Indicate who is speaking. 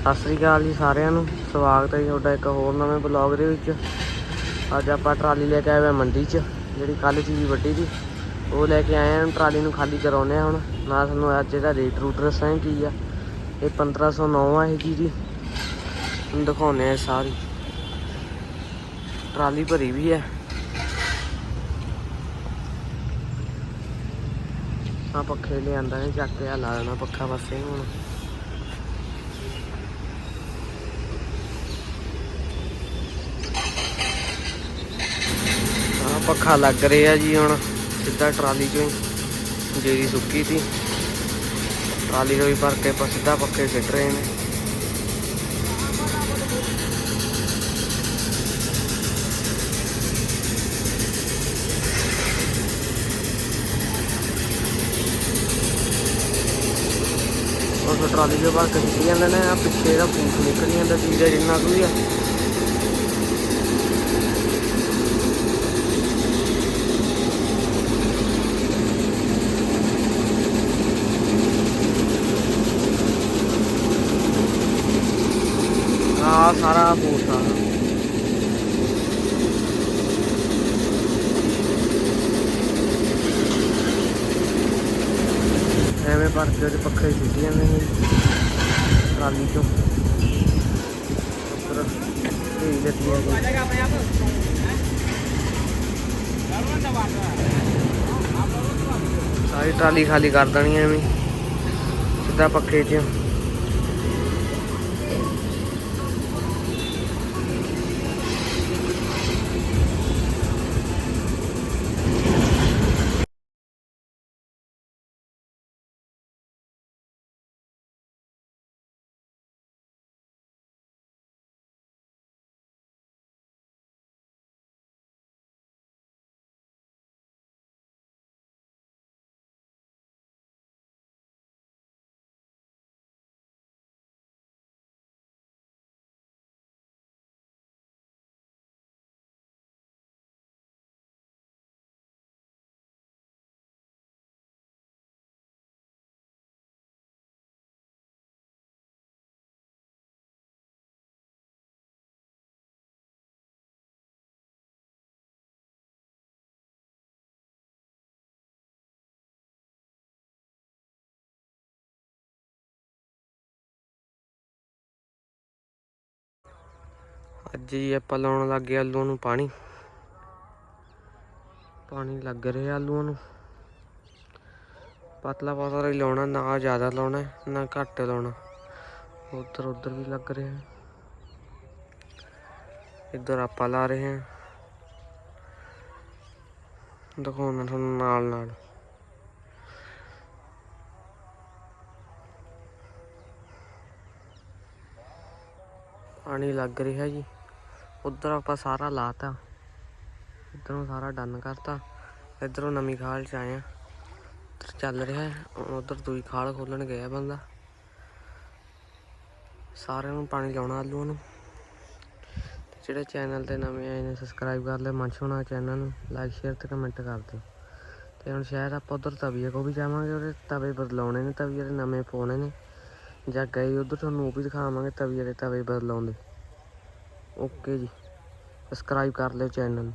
Speaker 1: ਸਤਿ ਸ੍ਰੀ ਅਕਾਲ ਜੀ ਸਾਰਿਆਂ ਨੂੰ। ਸਵਾਗਤ ਹੈ ਜੀ ਤੁਹਾਡਾ ਇੱਕ ਹੋਰ ਨਵੇਂ ਬਲੌਗ ਦੇ ਵਿੱਚ। ਅੱਜ ਆਪਾਂ ਟਰਾਲੀ ਲੈ ਕੇ ਆਏ ਹੋਏ ਮੰਡੀ 'ਚ, ਜਿਹੜੀ ਕੱਲ ਚੀਜ਼ ਵੱਡੀ ਦੀ। ਉਹ ਲੈ ਕੇ ਆਏ ਹਾਂ ਟਰਾਲੀ ਨੂੰ ਖਾਲੀ ਕਰਾਉਨੇ ਆ ਹੁਣ। ਨਾ ਤੁਹਾਨੂੰ ਅੱਜ ਇਹਦਾ ਰੇਟ ਰੂਟ ਦੱਸਾਂ ਕੀ ਆ। ਇਹ 1509 ਆ ਇਹ ਜੀ। ਦੀ ਤੁਹਾਨੂੰ ਦਿਖਾਉਨੇ ਆ ਸਾਰੀ। ਟਰਾਲੀ ਭਰੀ ਵੀ ਹੈ ਆ ਪੱਖੇ ਲਿਆਂਦਾ ਨੇ, ਚੱਕ ਕੇ ਆ ਲਾ ਦੇਣਾ ਪੱਖਾ ਪਾਸੇ ਹੁਣ ਆ ਪੱਖਾ ਲੱਗ ਰਿਹਾ ਜੀ ਹੁਣ, ਸਿੱਧਾ ਟਰਾਲੀ ਚੋਂ ਹੀ। ਜਿਹੜੀ ਸੁੱਕੀ ਸੀ। ਟਰਾਲੀ ਤੋਂ ਹੀ ਭਰ ਕੇ ਆਪਾਂ ਸਿੱਧਾ ਪੱਖੇ ਸਿੱਟ ਰਹੇ ਨੇ। ਉਹ ਟਰਾਲੀ ਦੇ ਭਰ ਕੇ ਜਾਂਦੇ ਨੇ ਆ ਪਿੱਛੇ ਦਾ ਫੂਕ ਨਿਕਲ ਜਾਂਦਾ ਚੀਜ਼ ਜਿੰਨਾ ਕੁ ਆ। ਆ ਸਾਰਾ ਫੂਕ ਆ ਐਵੇਂ ਭਰ ਕੇ ਪੱਖੇ ਸਿੱਟੀ ਜਾਂਦੇ ਨੇ। ਟਰਾਲੀ ਚੋਂ। ਉੱਪਰ ਢੇਰੀ ਲੱਗੀ ਹੈ। ਸਾਰੀ ਟਰਾਲੀ ਖਾਲੀ ਕਰ ਦੇਣੀ ਐ ਐਵੇਂ। ਸਿੱਧਾ ਪੱਖੇ 'ਚ। ਅੱਜ ਜੀ ਆਪਾਂ ਲਾਉਣ ਲੱਗ ਗਏ ਆਲੂਆਂ ਨੂੰ ਪਾਣੀ। ਪਾਣੀ ਲੱਗ ਰਿਹਾ ਆਲੂਆਂ ਨੂੰ। ਪਤਲਾ ਪਤਲਾ ਹੀ ਲਾਉਣਾ, ਨਾ ਜ਼ਿਆਦਾ ਲਾਉਣਾ, ਨਾ ਘੱਟ ਲਾਉਣਾ। ਉਧਰ ਉਧਰ ਵੀ ਲੱਗ ਰਿਹਾ। ਇੱਧਰ ਆਪਾਂ ਲਾ ਰਹੇ ਹਾਂ। ਦਿਖਾਉਣਾ ਤੁਹਾਨੂੰ ਨਾਲ ਨਾਲ। ਪਾਣੀ ਲੱਗ ਰਿਹਾ ਜੀ। ਉਧਰ ਆਪਾਂ ਸਾਰਾ ਲਾਤਾ। ਇੱਧਰੋਂ ਸਾਰਾ ਡਨ ਕਰਤਾ। ਇੱਧਰੋਂ ਨਵੀਂ ਖਾਲ ਚ ਆਏ ਆ। ਚੱਲ ਰਿਹਾ ਹੈ। ਉਧਰ ਦੂਈ ਖਾਲ ਖੋਲਣ ਗਿਆ ਬੰਦਾ। ਸਾਰਿਆਂ ਨੂੰ ਪਾਣੀ ਲਾਉਣਾ ਆਲੂਆਂ ਨੂੰ। ਤੇ ਜਿਹੜੇ ਚੈਨਲ ਤੇ ਨਵੇਂ ਆਏ ਨੇ ਸਬਸਕ੍ਰਾਈਬ ਕਰ ਲੈ। ਮੰਚ ਹੋਣਾ ਚੈਨਲ ਨੂੰ। ਲਾਈਕ ਸ਼ੇਅਰ ਤੇ ਕਮੈਂਟ ਕਰ ਦਿਓ। ਤੇ ਹੁਣ ਸ਼ਾਇਦ ਆਪਾਂ ਉਧਰ ਤਵੀਏ ਕੋ ਵੀ ਜਾਵਾਂਗੇ। ਉਹਦੇ ਤਵੇ ਬਦਲਾਉਣੇ ਨੇ, ਤਵੀਏ ਦੇ ਨਵੇਂ ਪਾਉਣੇ ਨੇ। ਜਾਂ ਗਏ ਉਧਰ, ਤੁਹਾਨੂੰ ਉਹ ਵੀ ਦਿਖਾਵਾਂਗੇ ਤਵੀਏ ਦੇ ਤਵੇ ਬਦਲਾਉਂਦੇ ਓਕੇ ਜੀ। ਸਬਸਕ੍ਰਾਈਬ ਕਰ ਲਿਓ ਚੈਨਲ ਨੂੰ।